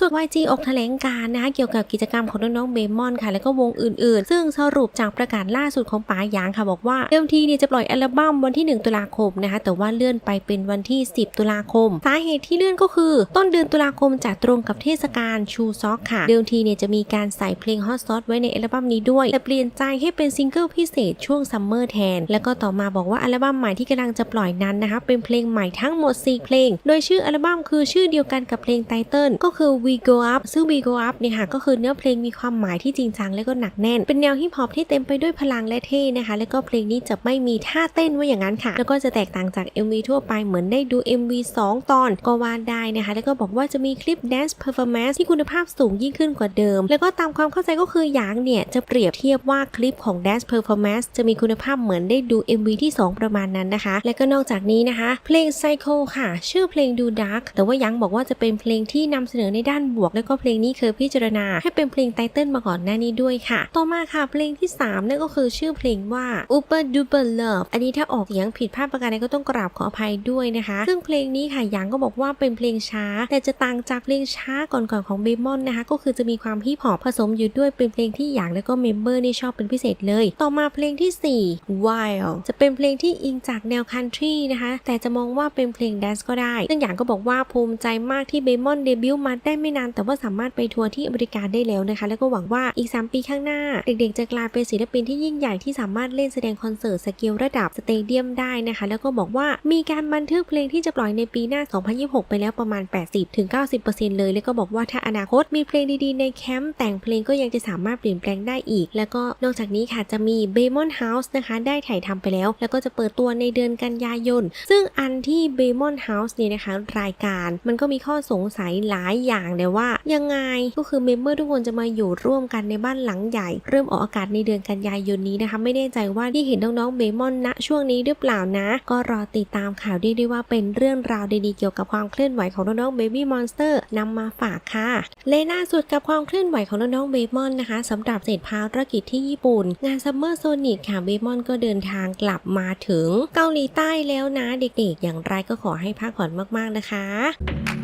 สุด YG ออกแถลงการ์นะคะเกี่ยวกับกิจกรรมของน้องๆเบมอนค่ะ แล้วก็วงอื่นๆ ซึ่งสรุปจากประกาศล่าสุดของป๋าหยางค่ะบอกว่าเดิมทีเนี่ยจะปล่อยอัลบั้มวันที่ 1 ตุลาคมนะคะแต่ว่าเลื่อนไปเป็นวันที่ 10 ตุลาคม สาเหตุที่เลื่อนก็คือ ต้นเดือนตุลาคมจะตรงกับเทศกาลชูซอกค่ะ เดิมทีเนี่ยจะมีการใส่เพลงฮอตซอสไว้ในอัลบั้มนี้ด้วย แต่เปลี่ยนใจให้เป็นซิงเกิลพิเศษช่วงซัมเมอร์แทน แล้วก็ต่อมาบอกว่าอัลบั้มใหม่ที่กำลังจะปล่อยนั้นนะคะเป็นเพลงใหม่ทั้งหมด 4 เพลง โดยชื่ออัลบั้มคือชื่อเดียวกันกับเพลงไตเติลก็คือ We Go Up ซึ่ง We Go Up เนี่ยค่ะก็คือเนื้อเพลงมีความหมายที่จริงจังและก็หนักแน่น เป็นแนวฮิปฮอปที่เต็มไปด้วยพลังและเท่นะคะ แล้วก็เพลงนี้จะไม่มีท่าเต้นว่าอย่างนั้นค่ะ แล้วก็จะแตกต่างจาก MV ทั่วไปเหมือนได้ดู MV 2 ตอนก็ว่าได้นะคะ แล้วก็บอกว่าจะมีคลิป Dance Performance ที่คุณภาพสูงยิ่งขึ้นกว่าเดิม แล้วก็ตามความเข้าใจก็คือหยางเนี่ยจะเปรียบเทียบว่าคลิปของ Dance Performance จะมีคุณภาพเหมือนได้ดู MV ที่ 2 ประมาณนั้นนะคะ และก็นอกจากนี้นะคะ เพลง Psycho ค่ะ ชื่อเพลงดู Dark แต่ว่ายังบอกว่าจะเป็นเพลงที่นำเสนอในด้านบวก แล้วก็เพลงนี้เคยพิจารณา ให้เป็นเพลงไตเติ้ลมาก่อนหน้านี้ด้วยค่ะ ต่อมาค่ะเพลงที่3นั่นก็คือชื่อเพลงว่า Uber Duper Love อันนี้ถ้าออกเสียงผิดพลาดประการใดก็ต้องกราบขออภัยด้วยนะคะ ซึ่งเพลงนี้ค่ะยังก็บอกว่าเป็นเพลงช้า แต่จะต่างจากเพลงช้าก่อนๆของเบมอนนะคะ ก็คือจะมีความฮิปฮอปผสมอยู่ด้วยเป็นเพลงที่อยางและก็เมมเบอร์นี่ชอบเป็นพิเศษเลย ต่อมาเพลงที่ 4 Wild จะเป็นเพลงที่อิงจากแนวคันทรีนะคะ แต่จะมองว่าเป็นเพลงแดนซ์ก็ได้ซึ่งอย่างก็บอกว่าภูมิใจมากที่เบมอนเดบิวต์มาได้ไม่นานแต่ว่าสามารถไปทัวร์ที่อเมริกาได้แล้วนะคะ แล้วก็หวังว่าอีก 3 ปีข้างหน้า เด็กๆ จะกลายเป็นศิลปินที่ยิ่งใหญ่ที่สามารถเล่นแสดงคอนเสิร์ตสเกลระดับสเตเดียมได้นะคะ แล้วก็บอกว่ามีการบันทึกเพลงที่จะปล่อยในปีหน้า 2026 ไปแล้วประมาณ 80-90%เลย แล้วก็บอกว่าถ้าอนาคตมีเพลงดีๆ ในแคมป์แต่งเพลงก็ยังจะสามารถเปลี่ยนแปลงได้อีก แล้วก็นอกจากนี้ค่ะจะมี b a m o n House นะคะได้ถ่ายทำไปแล้ว แล้วก็จะเปิดตัวในเดือนกันยายน ซึ่งอันที่ b a m o n House เนี่ยนะคะรายการมันก็มีข้อสงสัยหลายอย่างเลยว่า ยังไงก็คือเมมเบอร์ทุกคนจะมาอยู่ร่วมกันในบ้านหลังใหญ่ เริ่มออกอากาศในเดือนกันยายนนี้นะคะ ไม่แน่ใจว่าที่เห็นน้องๆเบมอนณช่วงนี้หรือเปล่านะ ก็รอติดตามข่าวได้ด้วยว่าเป็นเรื่องราวดีๆเกี่ยวกับความเคลื่อนไหวของน้องๆ Baby Monster นำมาฝากค่ะและล่าสุดกับความเคลื่อนไหวของน้องๆเบมอนนะคะสำหรับเสร็จภารกิจที่ญี่ปุ่น งานซัมเมอร์โซนิกค่ะเบมอนก็เดินทางกลับมาถึงเกาหลีใต้แล้วนะเด็กๆ อย่างไรก็ขอให้พักผ่อนมากๆนะคะ